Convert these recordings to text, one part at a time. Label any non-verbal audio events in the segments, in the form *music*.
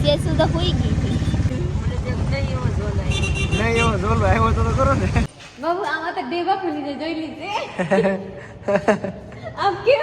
તો હોઈ ગઈ હતી. નહીં એવો જોલ આવ્યો તો કરો ને. બાબુ આમાં તો ડેબા ખુલી જાય જોઈ લીધે આપ કેમ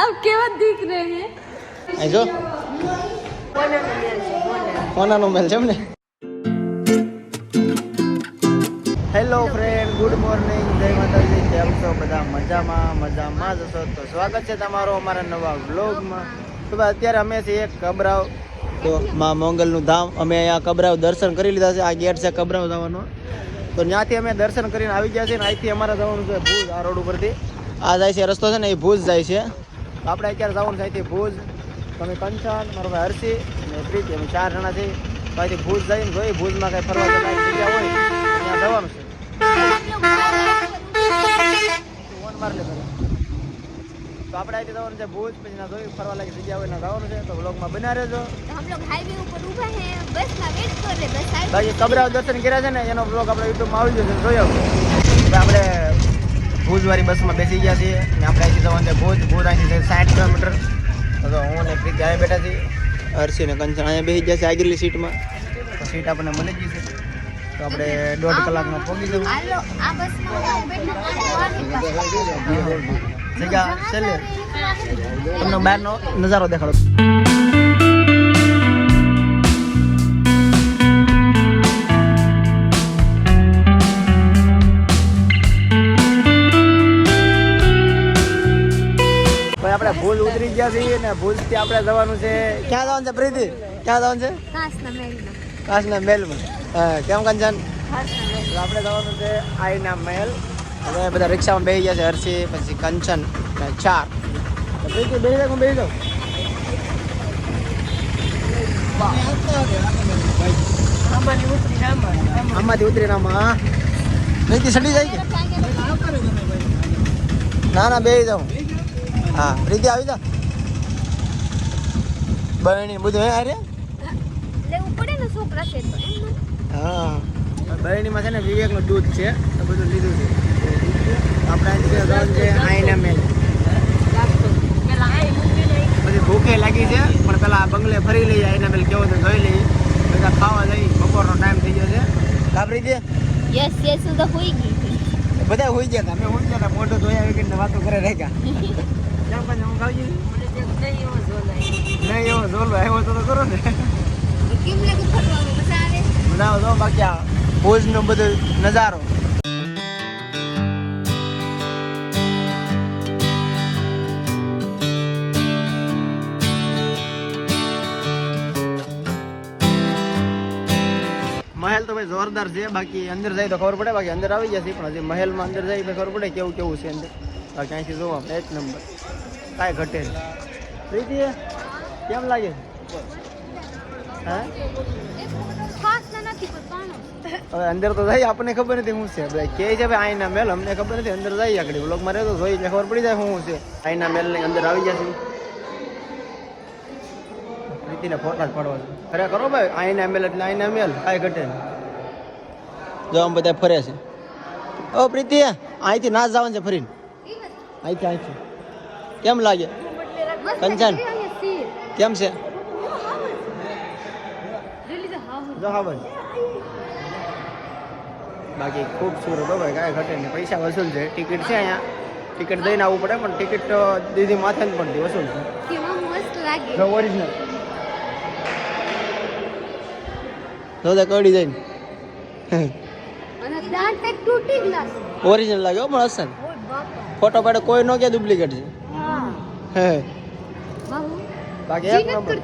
આપ કેવા દીખ રહે હે જો કોનાનો મેલ છે એમ ને? હેલો ફ્રેન્ડ ગુડ મોર્નિંગ જય માતાજી. કેમ છો? બધા મજામાં? મજામાં જ છો તો સ્વાગત છે તમારો અમારા નવા વ્લોગમાં તો અત્યારે અમે છીએ કબરાવ. તો માં મોંગલનું ધામ, અમે અહીંયા કબરાવ દર્શન કરી લીધા છે. આ ગેટ છે કબરાવ જવાનો. તો ત્યાંથી અમે દર્શન કરીને આવી ગયા છે ને અહીંથી અમારે જવાનું છે ભુજ, આ રોડ ઉપરથી. આ જાય છે રસ્તો છે ને, એ ભુજ જાય છે. આપણે અત્યારે જવાનું છે અહીંથી ભુજ. તમે કંચન મારો ભાઈ હર્ષી અને પ્રીતિ, અમે ચાર જણા છે અહીંથી ભુજ જઈને જોઈ ભુજમાં કંઈ ફરવા જગ્યા હોય, ત્યાં જવાનું છે. ફોન. તો આપણે અહીંથી જવાનું છે ભુજ પછી ના જોયું ફરવા લાગે જગ્યા હોય ના જવાનું છે તો બ્લોગમાં બના રહેજો. હમ બાકી કબરાવ દર્શન કર્યા છે ને એનો બ્લોગ આપણે YouTube માં આવી જશે જોઈ આવજો આપણે ભુજવાળી બસમાં બેસી ગયા છીએ ને આપણે અહીંથી જવાનું છે ભુજ. ભુજ અહીંથી 60 કિલોમીટર. તો હું ને પ્રીત ગાય બેઠા છીએ. હર્ષી ને કંચન અહીંયા બેસી ગયા છે આગળની સીટમાં સીટ આપણને મળી ગઈ છે. તો આપણે દોઢ કલાકમાં પહોંચી જવું. આ બસમાં જગ્યા છેલ્લે. તમને બહારનો નજારો દેખાડો. ભાઈ આપણે ભૂલ ઉતરી ગયા છીએ ને ભૂલથી આપણે જવાનું છે. ક્યાં જવાનું છે પ્રીતિ? ક્યાં જવાનું છે? કાસ ના મેલમાં. કાશના મહેલમાં હા કેમ કંચન? આપણે જવાનું છે આઈના મહેલ હવે બધા રિક્ષામાં બેસી ગયા છે હર્ષી પછી કંચન ને ચાર. પ્રીતિ બેસી જાવ હું બેસી જાઉં આમાંથી ઉતરીને આમાં નીતિ સડી જાય કે? ના ના બેસી જાઉં હા, પ્રીતિ, આવી જા બહેણી બધું, હે અરે હા. બહેણીમાં છે ને વિવેકનું દૂધ છે, તો બધું લીધું છે. આપણે છે આઈના મેલ. પછી ભૂખે લાગી છે પણ પેલા બંગલે ફરી લઈએ આઈના મેલ કેવો તો જોઈ લઈએ બધા ખાવા જઈ બપોરનો ટાઈમ થઈ ગયો છે. યસ યસ હું તો હોઈ ગઈ. બધા હોઈ ગયા હતા અમે હોઈ ગયા મોટો જોયા વગર વાતો કરે રહી ગયા કેમ હું ખાવી નહીં એવો ઝોલ આવ્યો. તો કરો ને. કેમ લાગે ફરવામાં મજા આવે? બધા જો બાકી આ ભુજનો બધો નજારો. મહેલ તો ભાઈ જોરદાર છે. બાકી અંદર જાય તો ખબર પડે, બાકી અંદર આવી જશે પણ હજી મહેલમાં અંદર જાય તો ખબર પડે કેવું કેવું છે અંદર. બાકી અહીંથી જોવા એક નંબર. કાંઈ ઘટે પ્રીતિ, કેમ લાગે હવે અંદર તો જાય, આપણને ખબર નથી શું છે. ભાઈ કે છે ભાઈ, આઈના મેલ અમને ખબર નથી. અંદર જાય આગળ. બ્લોગમાં રહેતો જોઈ ખબર પડી જાય શું છે. આઈના મેલની અંદર આવી જશે. પ્રીતિને ફોટા જ પાડવા છે. ખરે કરો ભાઈ આઈના એમએલ એટલે આઈના એમએલ કાંઈ ઘટે જો આમ બધા ફરે છે. ઓ પ્રીતિ અહીંથી ના જવાનું છે ફરીને. અહીંથી અહીંથી કેમ લાગે? કંચન. કેમ છે? જો હા ભાઈ બાકી ખૂબ સુરત હો ભાઈ કાંઈ ઘટે નહીં. પૈસા વસૂલ છે. ટિકિટ છે અહીંયા. ટિકિટ દઈને આવવું પડે પણ ટિકિટ તો દીદી માથે પણ વસૂલ છે. કેવા મસ્ત લાગે. જો ઓરિજિનલ જો તે કડી જઈને. અને દાંત એક તૂટી ગ્લાસ ઓરિજિનલ લાગે પણ હશે ફોટો પાડે કોઈ નો કે ડુપ્લિકેટ છે. બાકી એક નંબર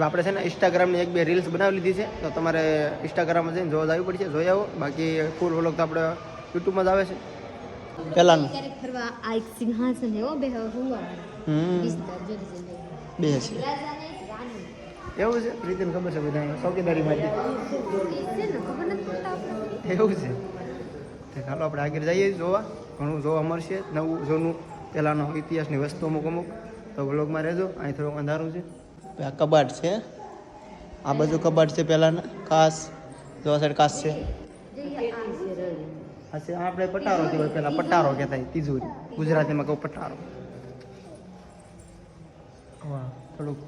તો આપણે છે ને ઇન્સ્ટાગ્રામની એક બે રીલ્સ બનાવી લીધી છે. તો તમારે ઇન્સ્ટાગ્રામમાં જઈને જોવા જવી પડશે જોઈ આવો. બાકી ફૂલ વ્લોગ તો આપણે યુટ્યુબમાં જ આવે છે. પહેલાંનું ફરવા આ એક સિંહાસન છે હો બે હવે બે છે. એવું છે? પ્રીતિને ખબર છે બધા ચોકીદારી માટે. એવું છે? તો ચાલો આપણે આગળ જઈએ જોવા. ઘણું જોવા મળશે. નવું જૂનું પહેલાંનો ઇતિહાસની વસ્તુ અમુક અમુક. તો વ્લોગમાં રહેજો. અહીં થોડુંક અંધારું છે. આ કબાટ છે. આ બાજુ કબાટ છે પહેલાંના કાસ. જો સાઈડ કાસ છે. છે આપણે પટારો કહેવાય પહેલાં. પટારો કહેતા તિજોરી. ગુજરાતીમાં કહું પટારો. વાહ થોડુંક.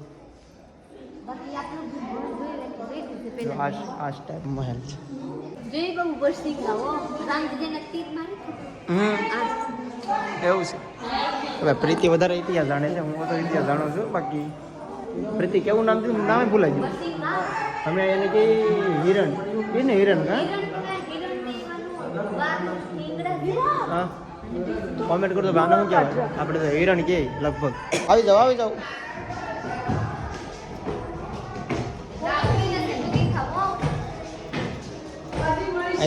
આ ટાઈપ મહેલ છે. એવું છે. હવે પ્રીતિ વધારે ઇતિહાસ જાણે છે. હું તો ઇતિહાસ જાણું છું. બાકી પ્રીતિ, કેવું નામ થયું? નામે ભૂલાઈ ગયું. અમે એને કે હિરણ. એને હિરણ, હા? હા. કોમેન્ટ કરતો ભાન શું કહેવાય? આપણે તો હિરણ કે, લગભગ. આવી જાઓ આવી જાઓ.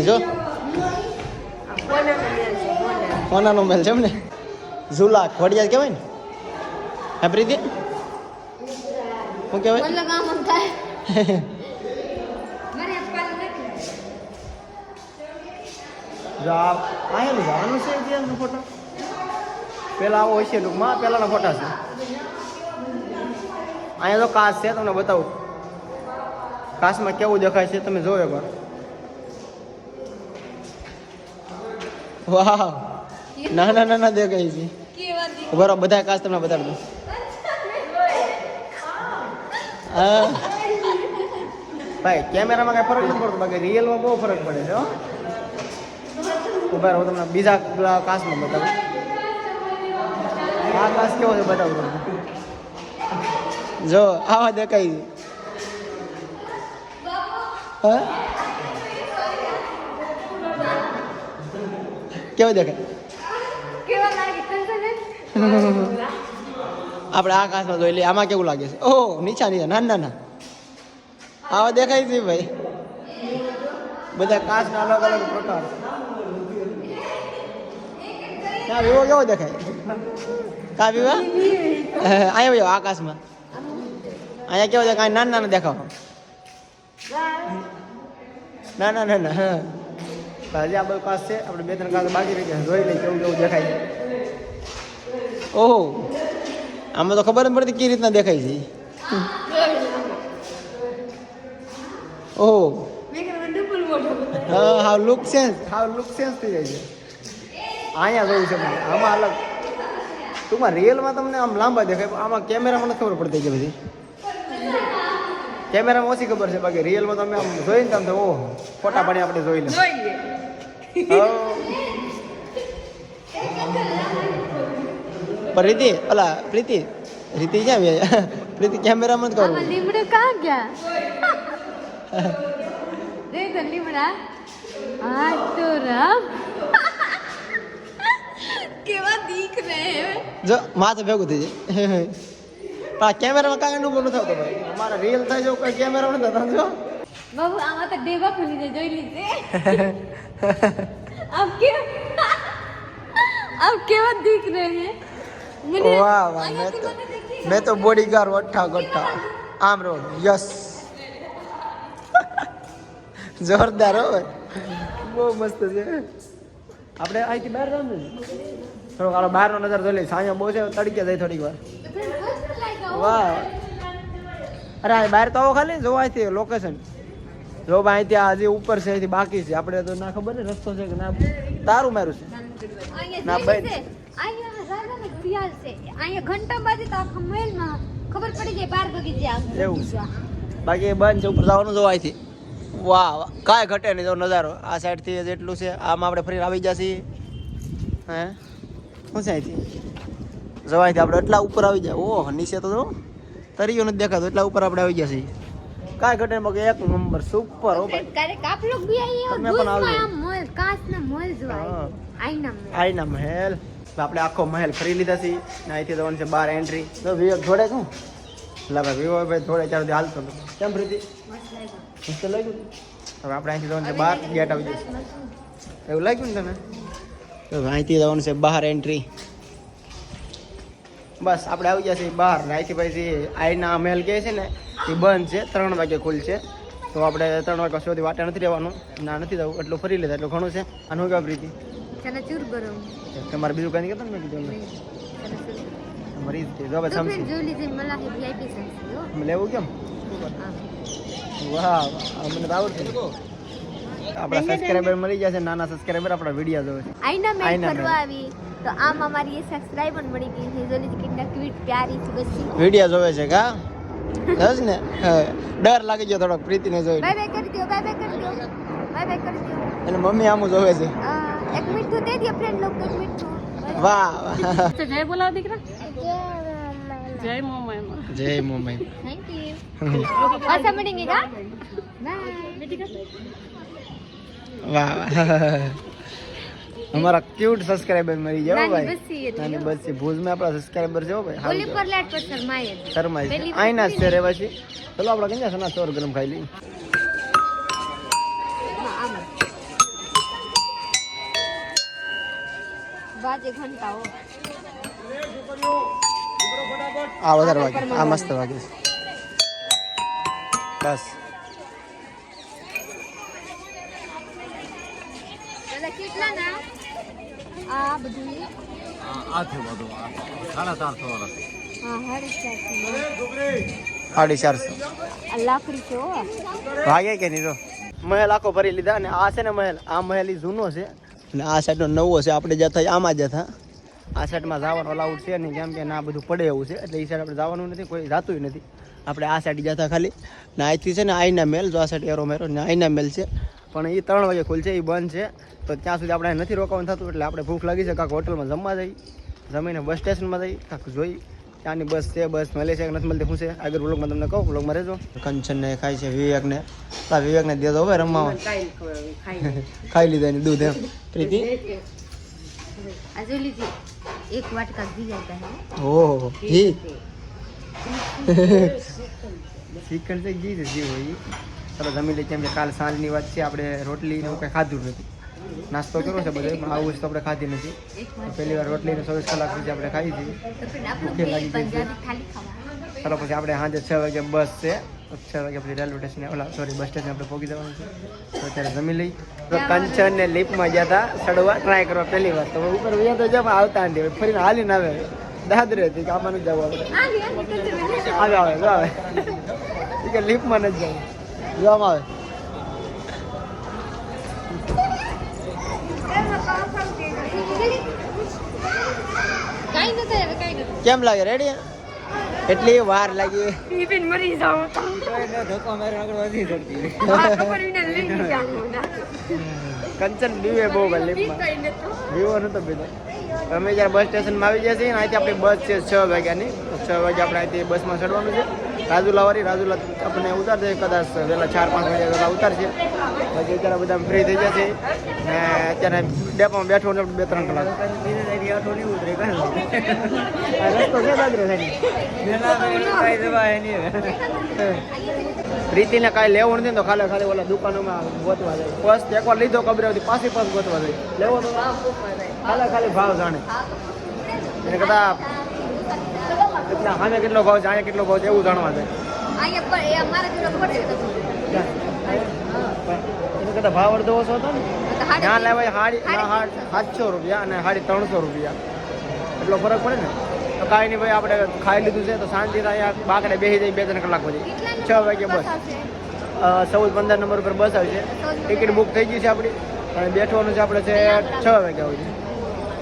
જો. કોનાનો મેલ છે એમ ને ઝુલા ખોડિયા કહેવાય ને. હા, પ્રીતિ? શું કહેવાય? મતલબ આમ આમ થાય મને અપવાદ નથી. જો આ આયેલું છે. છે ઇતિહાસનો ફોટો પેલા આવો હશે ટૂંકમાં પેલાના ફોટા છે. અહીંયા તો કાચ છે તમને બતાવું. કાચમાં કેવું દેખાય છે તમે જોવો એકવાર. વાહ ના ના ના ના દેખાય? છે બરાબર બધા કાચ તમને બતાવી દઉં. ભાઈ, કેમેરામાં કાંઈ ફરક નથી પડતો, બાકી રિયલમાં બહુ ફરક પડે છે, હો. ઊભા રહો તમને બીજા કાસમાં બતાવું. આ કાસ કેવો છે, બતાવું તમને. જો, આવા દેખાય છે. હા? કેવો દેખાય? કેવા લાગે? આપણે આકાશમાં જોઈ લઈએ. આમાં કેવું લાગે છે? ઓહો નીચા નીચા ના ના ના આવા દેખાય છે ભાઈ. બધા કાચના અલગ અલગ પ્રકાર. ક્યાં વિવો કેવો દેખાય? કા વિવા? અહીંયા ભાઈ આકાશમાં અહીંયા કેવો દેખાય? નાના નાના દેખાવ. ના ના ના ના હા હજી આ બધું કાચ છે. આપણે બે ત્રણ કાચ બાકી રહી ગયા. જોઈ લઈએ કેવું કેવું દેખાય ઓહો. આમાં તો ખબર જ પડતી કેવી રીતના દેખાય છે. ઓહો. હા how look sense how look sense થઈ જાય છે. અહીંયા જોયું છે મને. આમાં અલગ. ટૂંકમાં રિયલમાં તમને આમ લાંબા દેખાય આમાં કેમેરામાં નથી ખબર પડતી કે બધી. કેમેરામાં ઓછી ખબર છે બાકી રિયલમાં તમે આમ જોઈને તમે ઓહો ફોટા પાડી આપણે જોઈ લે. *laughs* પણ રીતિ ઓલા પ્રીતિ રીતિ ક્યાં ગયા પ્રીતિ કેમેરામાં જ કરું લીમડો કાં ગયા? દેખ તો લીમડા. હા તો રામ. કેવા દીખ રહે જો માથે ભેગું થઈ જાય. પણ કેમેરામાં કાંઈ નું બોલું આવતો ભાઈ અમારા રીલ થાય છે કોઈ કેમેરા નથી થતા જો. બાબુ આમાં તો ડેબા ખુલી જાય જોઈ લીધે આપ કે આપ કેવા દીખ રહે હે. વાહ વાહ મેં તો મેં તો બોડી ગાર્ડ વઠ્ઠા ગઠ્ઠા. આમ રો યસ. *laughs* જોરદાર હો બહુ મસ્ત છે. આપણે અહીંથી બહાર જવાનું થોડો કાળો બહારનો નજર જોઈ લઈએ. સાંજે બહુ છે તડકે જાય થોડીક વાર. વાહ. અરે બહાર તો આવો ખાલી જોવા અહીંથી લોકેશન જો ભાઈ આ હજી ઉપર છે અહીંથી બાકી છે. આપણે તો ના ખબર ને રસ્તો છે કે ના. તારું મારું છે. ના, અહીંયા જોઈ છે. અહીંયા ઘંટા બાજી તો આખા મહેલમાં ખબર પડી જાય બાર વાગી જાય એવું બાકી બંધ છે ઉપર જવાનું જોવા અહીંથી વાહ કાંઈ ઘટે નહીં જો નજારો. આ સાઈડથી જેટલું છે આમ આપણે ફરી આવી જશે હે? શું છે અહીંથી? જવા અહીંથી આપણે એટલા ઉપર આવી જાય ઓહ નીચે તો જો. તરીયો નથી દેખાતો એટલા ઉપર આપણે આવી જશે કાંઈ ઘટે મગ એક નંબર સુપર હો ભાઈ. ક્યારેક આપ લોગ બી આઈએ તમે પણ આવજો. ના મોલ હા. આઈના મોલ. આઈના મહેલ આપણે આખો મહેલ ફરી લીધા છે ને અહીંથી જવાનું છે બાર એન્ટ્રી તો વિવેક જોડે શું? લા ભાઈ વિવો ભાઈ જોડે ચાર હાલતો હતો. કેમ પ્રીતિ? મસ્ત લાગ્યું. હવે આપણે અહીંથી જવાનું છે બહાર ગેટ આવી જશે. એવું લાગ્યું ને તમે તો અહીંથી જવાનું છે બહાર એન્ટ્રી બસ આપણે આવી ગયા છીએ બહાર ને અહીંથી પછી આઈના મહેલ કહે છે ને એ બંધ છે ત્રણ વાગે ખુલશે તો આપણે ત્રણ વાગ્યા સુધી વાટે નથી રહેવાનું. ના નથી જવું. એટલું ફરી લીધા એટલું ઘણું છે. આનું કેવા પ્રીતિ? ચનાચૂર ગરમ. તમારે બીજું કઈ કહેતા મેં કીધું ગરમ. અમારી જ છે. friend સમજી. જોઈ લીધી મલાહી હો. અમે લેવું કેમ? વાહ વાહ, તો આવડતું આપણા સબસ્ક્રાઇબર મળી જશે નાના સબસ્ક્રાઈબર આપણા વીડિયો જોવે છે. આઈના મેં ફરવા આવી. તો આમ અમારી એ સબસ્ક્રાઇબર મળી ગઈ છે. જોલી કેટલા ક્વિટ પ્યારી છે બસ વીડિયો જોવે છે કા? બસ ને. ડર લાગી ગયો થોડોક પ્રીતિને જોઈ બાય બાય કરી દો બાય બાય કરી દો બાય બાય કરી દો અને મમ્મી આમ જોવે છે. એક મીઠું દે દે ફ્રેન્ડ લોકો એક મીઠું વાહ વાહ. તો જય બોલાવ દીકરા. जय મોમાં. જય મમ્મી થેન્ક યુ પાછા મળીએ કા બાય વાહ વાહ. અમારા ક્યુટ સબસ્ક્રાઇબર મળી જાવ ભાઈ. અને હતી, નાની હો. બસ. ભુજમાં આપણા સબસ્ક્રાઇબર છે હો ભાઈ. ઓલી પર લાટ પર શરમાય. શર્માય છે. પેલી ગરમ ખાઈ છે આ વધારે વાગે. આ મસ્ત વાગે. બસ. કેટલા ના? આ બધું એ? હા હાડી ચારસો. સાડી ચારસો. લાકડી છે વાગે કે નહીં તો મહેલ આખો ભરી લીધા અને આ છે ને મહેલ. આ મહેલ ઈ જૂનો છે. અને આ સાઈડનો નવો છે, આપણે જતા આમાં જતા આ સાઈડમાં જવાનું અલાઉડ છે નહીં, કેમ કે ના બધું પડે એવું છે. એટલે એ સાઈડ આપણે જવાનું નથી, કોઈ જાતું નથી. આપણે આ સાઈડ જતા ખાલી. ને અહીંથી છે ને આઈના મેલ જો આ સાઈડ એરો મેરો ને આઈના મેલ છે. પણ એ ત્રણ વાગે ખુલશે એ બંધ છે. તો ત્યાં સુધી આપણે નથી રોકાવાનું થતું, એટલે આપણે ભૂખ લાગી છે, કાંક હોટલમાં જમવા જઈ જમીને બસ સ્ટેશનમાં જઈ કાંક જોઈ ત્યાંની બસ છે બસ મળે છે કે નથી મળતી શું છે? આગળ વ્લોગમાં તમને કહું વ્લોગમાં રહેજો. કંચન ને ખાય છે વિવેકને. આ વિવેકને દે દો હવે રમવામાં. *laughs* ખાઈ લીધા એની દૂધ એમ. પ્રીતિ? એક વાટકા ઘી આવતા હે ઓહો ઘી ચિકન *laughs* છે. ઘી છે ઘી હોય. ચલો જમી લઈએ કેમ કે કાલ સાંજની વાત છે આપણે રોટલી ને એવું કંઈ ખાધું નથી. નાસ્તો કર્યો છે બધો પણ આવું તો આપણે ખાધી નથી. પહેલી વાર રોટલીને ચોવીસ કલાક સુધી આપણે ખાઈ હતી છે. ચાલો પછી આપણે સાંજે છ વાગે બસ છે. છ વાગે પછી રેલવે સ્ટેશન ઓલા સોરી બસ સ્ટેશન આપણે પહોંચી જવાનું છે. તો અત્યારે જમી લઈ તો કંચન ને લિફ્ટમાં ગયા હતા ચડવા ટ્રાય કરવા પહેલી વાર. તો ઉપર ગયા તો જવા આવતા નથી ફરીને હાલીને આવે. દાદરે હતી કે આમાં નથી જવું આપણે. આવી આવી આવે. કે લિફ્ટમાં નથી જવું. જોવામાં આવે કાઈ ન થાય હવે કાઈ ન કેમ લાગે? રેડી એટલી વાર લાગી. થાય મરી જાવ ધક્કો મારે આગળ વધી જડતી કંચન દીવે બહુ ભાઈ દીવો નતો પીધો અમે જ્યારે બસ સ્ટેશનમાં આવી ગયા છીએ ને અહીંથી આપણી બસ છે છ વાગ્યાની. છ વાગે આપણે અહીંથી બસમાં ચડવાનું છે. રાજુલા વાળી રાજુલા આપણને ઉતારશે, કદાચ વહેલા ચાર, પાંચ વાગ્યા પહેલાં ઉતારશે. પછી અત્યારે બધા ફ્રી થઈ જશે ને અત્યારે ડેપોમાં બેઠો ને બે, ત્રણ કલાક. પ્રીતિને કાંઈ લેવું નથી તો ખાલી ખાલી ઓલા દુકાનોમાં ગોતવા જાય. બસ એકવાર લીધો કબરે પાછી પાસ ગોતવા જાય. લેવો તો. ખાલી ખાલી ભાવ જાણે. એને કદાચ એટલા સામે કેટલો ભાવ છે અહીંયા કેટલો ભાવ છે એવું જાણવા છે કદાચ ભાવ અડધો ઓછો હતો ને? ત્યાં લેવાય હાડી સાતસો રૂપિયા અને હાડી ત્રણસો રૂપિયા. એટલો ફરક પડે ને? તો કાંઈ નહીં ભાઈ આપણે ખાઈ લીધું છે તો શાંતિ અહીંયા બાકડે બેસી જાય બે ત્રણ કલાક પછી. છ વાગે બસ ચૌદ પંદર નંબર ઉપર બસ આવી છે ટિકિટ બુક થઈ ગઈ છે આપણી. અને બેઠવાનું છે આપણે છે છ વાગે આવશે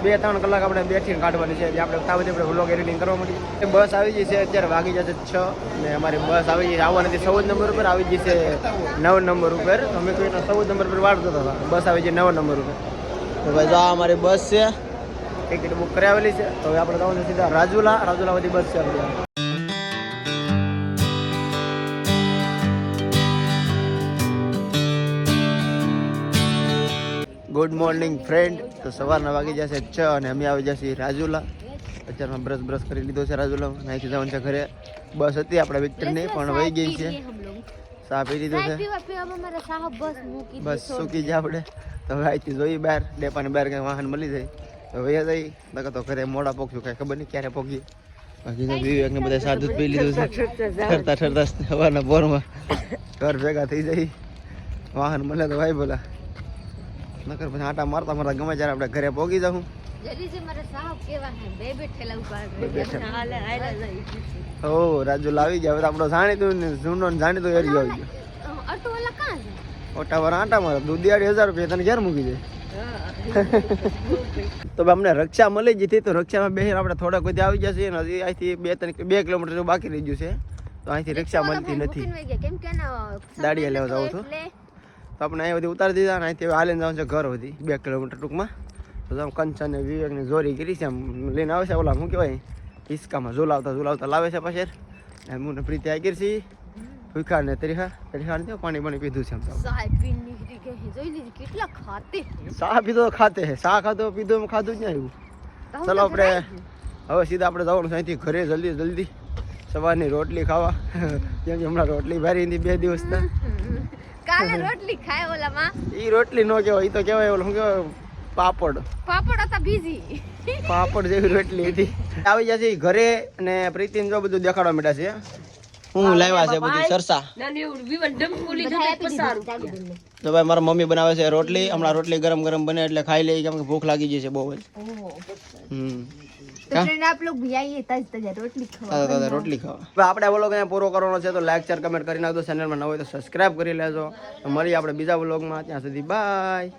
બે ત્રણ કલાક આપણે બેઠીને કાઢવાની છે. આપણે બધી આપણે વ્લોગ એડિટિંગ કરવા મળી એ બસ આવી જશે છે. અત્યારે વાગી જશે છ ને અમારી બસ આવી જશે છે. આવવા નથી ચૌદ નંબર ઉપર. આવી જશે છે નવ નંબર ઉપર. અમે કોઈ એના ચૌદ નંબર પર વાળતો હતા. બસ આવી ગઈ નવ નંબર ઉપર. તો ભાઈ જો આ અમારી બસ છે. ટિકિટ બુક કરાવેલી છે. તો હવે આપણે જવાનું છે સીધા રાજુલા. રાજુલા બધી બસ છે આપણી. ગુડ મોર્નિંગ ફ્રેન્ડ તો સવારના વાગી જશે છ અને અમે આવી જશે રાજુલા. અત્યારમાં બ્રશ બ્રશ કરી લીધો છે રાજુલા. નાખી જવાનું છે ઘરે. બસ હતી આપણે વિક્ટરની પણ વહી ગઈ છે. સા પી લીધું છે. બસ સૂકી જાય આપણે. તો હવે અહીંથી જોઈએ બહાર. ડેપાની બહાર કંઈ વાહન મળી જાય. તો વહી જઈ નકર તો ઘરે મોડા પોકશું કાંઈ ખબર નહીં ક્યારે પોકીએ બાકી તો વિવેકને બધા સાદું પી લીધું છે. ઠરતા ઠરતા સવારના બોરમાં ઘર ભેગા થઈ જાય. વાહન મળે તો ભાઈ બોલા નકર પછી આટા મારતા મારતા ગમે ત્યારે આપણે ઘરે પહોંચી જાય ઓ રાજુલ આવી ગયા તો આપણો જાણીતું ને જૂનો જાણીતો એરિયો આવી ગયો. અટો ઓલા કાં છે? ઓટા વાર આટા મારે દૂધ દિહાડી હજાર રૂપિયા તને ઘેર મૂકી દે. *laughs* તો અમને રક્ષા મળી જતી તો રક્ષામાં બેસીને આપણે થોડાક બધા આવી જશે અને હજી અહીંથી બે ત્રણ બે કિલોમીટર બાકી રહી ગયું છે. તો અહીંથી રક્ષા મળતી નથી. દાડિયા લેવા જાઉં છું. તો આપણે અહીં બધી ઉતારી દીધા અને અહીંથી હાલીને જવાનું છે ઘર બધી બે કિલોમીટર ટૂંકમાં. તો આમ કંચન ને વિવેકને જોરી કરી છે આમ લઈને આવે છે ઓલા શું કહેવાય હિસકામાં ઝુલાવતા ઝુલાવતા લાવે છે પાછળ. અને હું પ્રીતિ આ કરી છીએ ભૂખા ને તરીખા તરીખા ને પાણી પાણી પીધું છે આમ છે. કેટલા ખાતે ચા પીધો ખાતે હે ચા ખાધો પીધો ખાધું જ નહીં આવ્યું. ચલો આપણે હવે સીધા આપણે જવાનું છે અહીંથી ઘરે જલ્દી જલ્દી. સવારની રોટલી ખાવા. *laughs* કેમ કે હમણાં રોટલી ભારી હતી બે દિવસના કાલે રોટલી ખાય ઓલામાં. એ રોટલી ન કહેવાય એ તો કહેવાય ઓલું કે પાપડ. પાપડ હતા બીજી પાપડ જેવી રોટલી હતી. આવી જશે ઈ ઘરે અને પ્રીતિન જો બધું દેખાડવા મળ્યા છે. હું લાવ્યા છે બધું સરસા. તો ભાઈ મારા મમ્મી બનાવે છે રોટલી. હમણાં રોટલી ગરમ ગરમ બને એટલે ખાઈ લઈ કેમ કે ભૂખ લાગી જશે બહુ જ. હમ. રોટલી ખાવા આપણે વ્લોગ અહીંયા પૂરો કરવાનો છે તો લાઈક શેર કમેન્ટ કરી નાખજો. ચેનલમાં ન હોય તો સબસ્ક્રાઇબ કરી લેજો. તો મળીએ આપણે બીજા વ્લોગમાં ત્યાં સુધી બાય